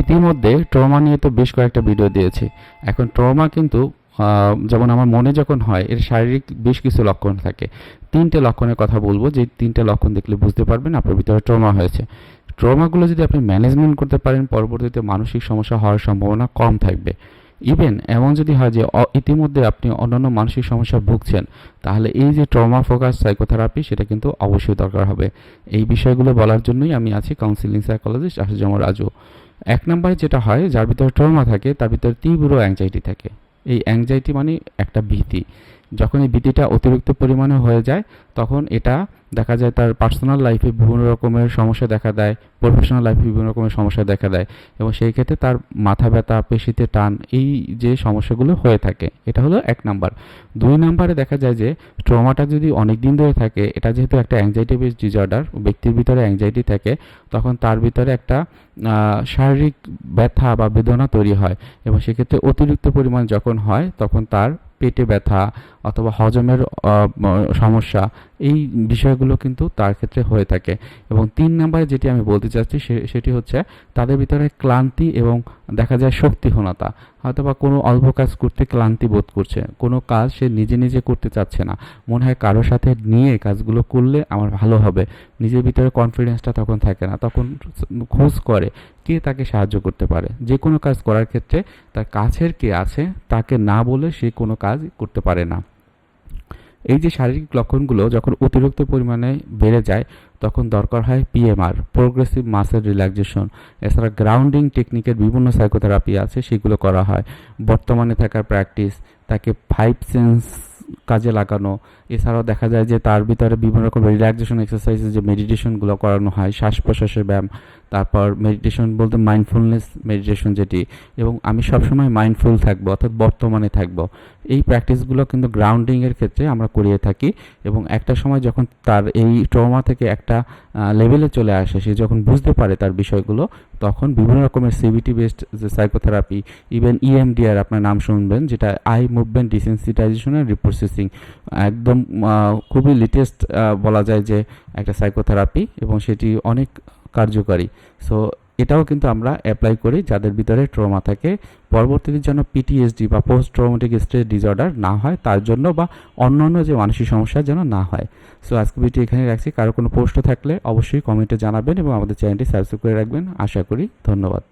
ইতিমধ্যে ট্রমা নিয়ে তো বেশ কয়েকটা ভিডিও দিয়েছি। এখন ট্রমা কিন্তু যেমন আমার মনে যখন হয়, এর শারীরিক বেশ কিছু লক্ষণ থাকে। তিনটে লক্ষণের কথা বলব, যে তিনটে লক্ষণ দেখলে বুঝতে পারবেন আপনার ভিতরে ট্রমা হয়েছে। ট্রমাগুলো যদি আপনি ম্যানেজমেন্ট করতে পারেন, পরবর্তীতে মানসিক সমস্যা হওয়ার সম্ভাবনা কম থাকবে। ইভেন এমন যদি হয় যে ইতিমধ্যে আপনি অন্যান্য মানসিক সমস্যা ভুগছেন, তাহলে এই যে ট্রমা ফোকাস সাইকোথেরাপি, সেটা কিন্তু অবশ্যই দরকার হবে। এই বিষয়গুলো বলার জন্যই আমি আছি কাউন্সিলিং সাইকোলজিস্ট আশুজামা রাজু। এক নম্বরে যেটা হয়, যার ভিতরে ট্রমা থাকে, তার ভিতরে তীব্র অ্যাংজাইটি থাকে। এই অ্যাংজাইটি মানে একটা ভীতি। যখন এই ভীতিটা অতিরিক্ত পরিমাণে হয়ে যায়, তখন এটা দেখা যায় তার পার্সোনাল লাইফে বিভিন্ন রকমের সমস্যা দেখা দেয় প্রফেশনাল লাইফে বিভিন্ন রকমের সমস্যা দেখা দেয় এবং সেই ক্ষেত্রে তার মাথা ব্যথা, পেশিতে টান, এই যে সমস্যাগুলো হয়ে থাকে, এটা হলো এক নাম্বার দুই নাম্বারে দেখা যায় যে ট্রমাটা যদি অনেক দিন ধরে থাকে, এটা যেহেতু একটা অ্যাংজাইটি বেস ডিসঅর্ডার ব্যক্তির ভিতরে অ্যাংজাইটি থাকে, তখন তার ভিতরে একটা শারীরিক ব্যথা বা বেদনা তৈরি হয় এবং সেক্ষেত্রে অতিরিক্ত পরিমাণ যখন হয়, তখন তার পেটে ব্যথা অথবা হজমের সমস্যা এই বিষয়গুলো কিন্তু তার ক্ষেত্রে হয়ে থাকে। এবং তিন নম্বরে যেটি আমি বলতে চাচ্ছি সেটি হচ্ছে তাদের ভিতরে ক্লান্তি এবং দেখা যায় শক্তিহীনতা। হয়তো বা কোনো অল্প কাজ করতে ক্লান্তি বোধ করছে, কোনো কাজ সে নিজে নিজে করতে চাচ্ছে না। মনে হয় কারোর সাথে নিয়ে কাজগুলো করলে আমার ভালো হবে। নিজের ভিতরে কনফিডেন্সটা তখন থাকে না, তখন খোঁজ করে কে তাকে সাহায্য করতে পারে। যে কোনো কাজ করার ক্ষেত্রে তার কাছের কে আছে, তাকে না বলে সে কোনো কাজ করতে পারে না। এই যে শারীরিক লক্ষণগুলো যখন অতিরিক্ত পরিমাণে বেড়ে যায়, তখন দরকার হয় পিএমআর প্রোগ্রেসিভ মাসেল রিল্যাক্সেশন এছাড়া গ্রাউন্ডিং টেকনিকের বিভিন্ন সাইকোথেরাপি আছে, সেগুলো করা হয়। বর্তমানে থাকার প্র্যাকটিস তাকে ফাইভ সেন্স কাজে লাগানো এছাড়াও দেখা যায় যে তার ভিতরে বিভিন্ন রকম রিল্যাক্সেশন এক্সারসাইজেস যে মেডিটেশনগুলো করানো হয়, শ্বাস প্রশ্বাসের ব্যায়াম, তারপর মেডিটেশন বলতে মাইন্ডফুলনেস মেডিটেশন যেটি, এবং আমি সবসময় মাইন্ডফুল থাকব, অর্থাৎ বর্তমানে থাকব। এই প্র্যাকটিসগুলো কিন্তু গ্রাউন্ডিংয়ের ক্ষেত্রে আমরা করিয়ে থাকি, এবং একটা সময় যখন তার এই ট্রমা থেকে একটা লেভেলে চলে আসে, সে যখন বুঝতে পারে তার বিষয়গুলো, তখন বিভিন্ন রকমের সিবিটি বেসড যে সাইকোথেরাপি ইভেন ইএমডিআর আপনার নাম শুনবেন, যেটা eye movement desensitization and reprocessing একদম খুবই লেটেস্ট বলা যায় যে একটা সাইকোথেরাপি এবং সেটি অনেক কার্যকারী। সো এটাও কিন্তু আমরা অ্যাপ্লাই করি যাদের ভিতরে ট্রমা থাকে। পরবর্তীতে যেন পিটিএসডি বা পোস্ট ট্রমাটিক স্ট্রেস ডিসঅর্ডার না হয়, তার জন্য বা অন্যান্য যে মানসিক সমস্যা যেন না হয়। সো আজকে ভিডিও এখানে রাখছি। কারও কোনো পোস্ট থাকলে অবশ্যই কমেন্টে জানাবেন এবং আমাদের চ্যানেলটি সাবস্ক্রাইব করে রাখবেন। আশা করি ধন্যবাদ।